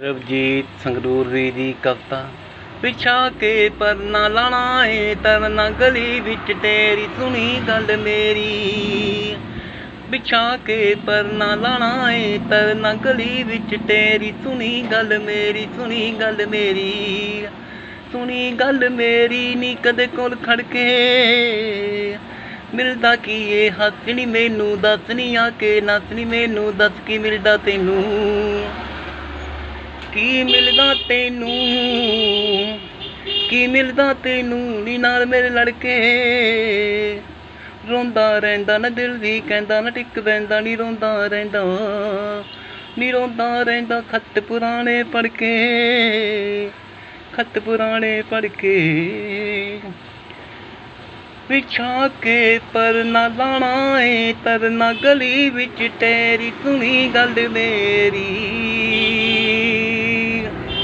ਰਵਜੀਤ ਸੰਗਰੂਰੀ ਦੀ ਕਵਿਤਾ ਵਿਛਾ ਕੇ ਪਰਨਾ ਲਾਣਾ ਏ, ਤਰਨਾ ਗਲੀ ਵਿੱਚ ਤੇਰੀ ਸੁਣੀ ਗੱਲ ਮੇਰੀ। ਵਿਛਾ ਕੇ ਪਰਨਾ ਲਾਣਾ ਏ, ਤਰਨਾ ਗਲੀ ਵਿੱਚ ਤੇਰੀ ਸੁਣੀ ਗੱਲ ਮੇਰੀ, ਸੁਣੀ ਗੱਲ ਮੇਰੀ। ਸੁਣੀ ਗੱਲ ਮੇਰੀ ਨੀ ਕਦੇ ਕੋਲ ਖੜ ਕੇ ਮਿਲਦਾ ਕੀ ਏ ਹੱਸਣੀ ਮੈਨੂੰ ਦੱਸਣੀ ਆ ਕੇ ਨੱਸਣੀ ਮੈਨੂੰ, ਦੱਸ ਕੀ ਮਿਲਦਾ ਤੈਨੂੰ। ਕੀ ਮਿਲਦਾ ਤੈਨੂੰ? ਕੀ ਮਿਲਦਾ ਤੈਨੂੰ? ਨੀ ਨਾਲ ਮੇਰੇ ਲੜਕੇ। ਰੋਂਦਾ ਰਹਿੰਦਾ ਨਾ ਦਿਲ ਵੀ, ਕਹਿੰਦਾ ਨਾ ਟਿਕ ਬੈਂਦਾ ਨੀ ਰੋਂਦਾ ਰਹਿੰਦਾ। ਨੀ ਰੋਂਦਾ ਰਹਿੰਦਾ ਖੱਤ ਪੁਰਾਣੇ ਪੜ ਕੇ ਖੱਤ ਪੁਰਾਣੇ ਪੜ ਕੇ ਵਿਛਾ ਕੇ ਪਰ ਨਾ ਲਾਣਾ ਏ ਤਰਨਾ ਗਲੀ ਵਿੱਚ ਤੇਰੀ ਸੁਣੀ ਗੱਲ ਮੇਰੀ।